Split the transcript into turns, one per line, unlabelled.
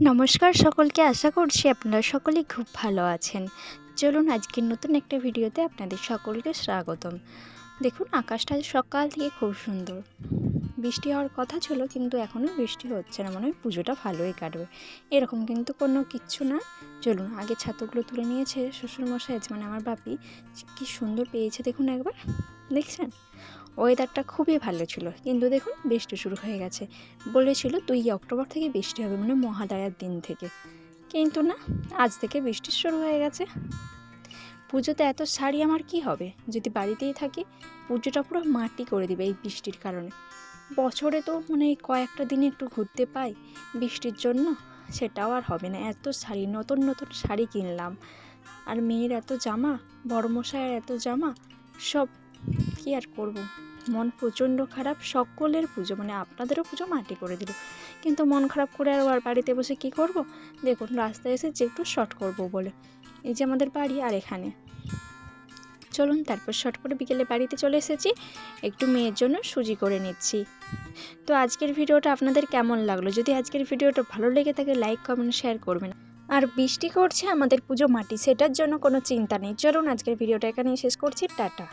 নমস্কার সকলকে, আশা করছি আপনারা সকলেই খুব ভালো আছেন। চলুন আজকের নতুন একটা ভিডিওতে আপনাদের সকলকে স্বাগতম। দেখুন, আকাশটা সকাল থেকে খুব সুন্দর। বৃষ্টি হওয়ার কথা ছিল, কিন্তু এখনও বৃষ্টি হচ্ছে না। মনে হয় পুজোটা ভালোই কাটবে। এরকম কিন্তু কোনো কিচ্ছু না। চলুন, আগে ছাতুগুলো তুলে নিয়েছে শ্বশুরমশাই মানে আমার বাপি। কি সুন্দর পেয়েছে, দেখুন একবার। দেখছেন? ওয়েদারটা খুবই ভালো ছিল, কিন্তু দেখুন বৃষ্টি শুরু হয়ে গেছে। বলেছিল দুই অক্টোবর থেকে বৃষ্টি হবে মানে মহালয়ার দিন থেকে। কিন্তু না, আজ থেকে বৃষ্টি শুরু হয়ে গেছে। পুজোতে এত শাড়ি আমার কি হবে? যদি বাড়িতেই থাকি, পুজোটা পুরো মাটি করে দিবে এই বৃষ্টির কারণে। বছরে তো মানে কয়েকটা দিনে একটু ঘুরতে পাই, বৃষ্টির জন্য সেটাও আর হবে না। এত শাড়ি, নতুন নতুন শাড়ি কিনলাম। আর মেয়ের এত জামা বড় মশাইয়ের এত জামা, সব কি আর করব? মন প্রচণ্ড খারাপ, সকলের পুজো মানে আপনাদেরও পুজো মাটি করে দিল। কিন্তু মন খারাপ করে আর বাড়িতে বসে কি করব? দেখুন, রাস্তায় এসে যে একটু শর্ট করব বলে। এই যে আমাদের বাড়ি আর এখানে। চলুন, তারপর শর্ট করে বিকেলে বাড়িতে চলে এসেছি। একটু মেয়ের জন্য সুজি করে নিচ্ছি। তো আজকের ভিডিওটা আপনাদের কেমন লাগল? যদি আজকের ভিডিওটা ভালো লেগে থাকে, লাইক, কমেন্ট, শেয়ার করবেন। আর বৃষ্টি করছে, আমাদের পুজো মাটি, সেটার জন্য কোনো চিন্তা নেই। চলুন, আজকের ভিডিওটা এখানেই শেষ করছি। টাটা।